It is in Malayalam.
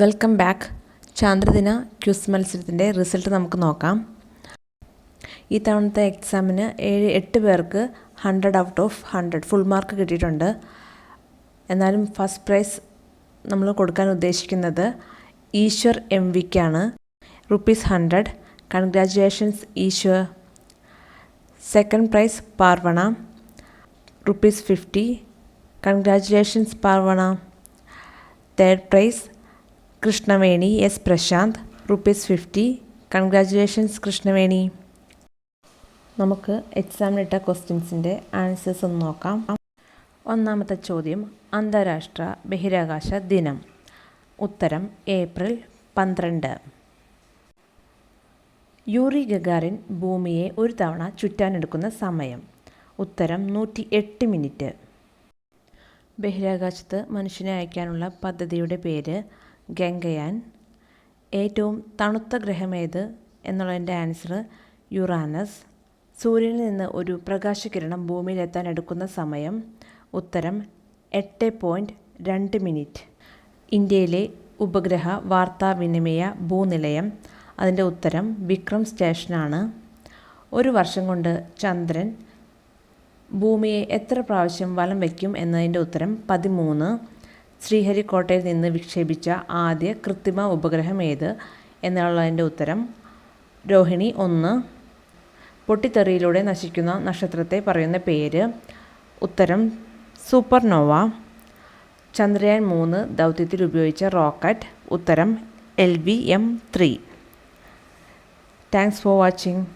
വെൽക്കം ബാക്ക് ചാന്ദ്രദിന ക്യൂസ് മത്സരത്തിന്റെ റിസൾട്ട് നമുക്ക് നോക്കാം. ഈ തവണത്തെ എക്സാമിന് ഏഴ് എട്ട് പേർക്ക് hundred out of hundred full mark കിട്ടിയിട്ടുണ്ട്. എന്നാലും ഫസ്റ്റ് പ്രൈസ് നമ്മൾ കൊടുക്കാൻ ഉദ്ദേശിക്കുന്നത് Eshwar M വിക്കാണ്. Rupees hundred congratulations Eshwar. Second prize Parvana. Rupees fifty congratulations Parvana. Third prize Krishnaveni S Prashanth rupees fifty. Congratulations Krishnaveni. നമുക്ക് എക്സാമിനിട്ട ക്വസ്റ്റ്യൻസിന്റെ ആൻസേഴ്സ് ഒന്ന് നോക്കാം. ഒന്നാമത്തെ ചോദ്യം അന്താരാഷ്ട്ര ബഹിരാകാശ ദിനം. ഉത്തരം ഏപ്രിൽ പന്ത്രണ്ട്. യൂറി ഗഗാറിൻ ഭൂമിയെ ഒരു തവണ ചുറ്റാനെടുക്കുന്ന സമയം. ഉത്തരം നൂറ്റി എട്ട് മിനിറ്റ്. ബഹിരാകാശത്ത് മനുഷ്യനെ അയക്കാനുള്ള പദ്ധതിയുടെ പേര് ഗംഗയാൻ ഏറ്റവും തണുത്ത ഗ്രഹമേത് എന്നുള്ളതിന്റെ ആൻസർ യുറാനസ് സൂര്യനിൽ നിന്ന് ഒരു പ്രകാശകിരണം ഭൂമിയിലെത്താൻ എടുക്കുന്ന സമയം. ഉത്തരം എട്ട് പോയിന്റ് രണ്ട് മിനിറ്റ് ഇന്ത്യയിലെ ഉപഗ്രഹ വാർത്താവിനിമയ ഭൂനിലയം. അതിന്റെ ഉത്തരം വിക്രം സ്റ്റേഷനാണ്. ഒരു വർഷം കൊണ്ട് ചന്ദ്രൻ ഭൂമിയെ എത്ര പ്രാവശ്യം വലം വയ്ക്കും എന്നതിന്റെ ഉത്തരം പതിമൂന്ന്. ശ്രീഹരിക്കോട്ടയിൽ നിന്ന് വിക്ഷേപിച്ച ആദ്യ കൃത്രിമ ഉപഗ്രഹം ഏത്? എന്നുള്ളതിന്റെ ഉത്തരം. രോഹിണി ഒന്ന്. പൊട്ടിത്തെറിയിലൂടെ നശിക്കുന്ന നക്ഷത്രത്തെ പറയുന്ന പേര്. ഉത്തരം സൂപ്പർനോവ. ചന്ദ്രയാൻ മൂന്ന് ദൗത്യത്തിൽ ഉപയോഗിച്ച റോക്കറ്റ്. ഉത്തരം L V M three. Thanks for watching.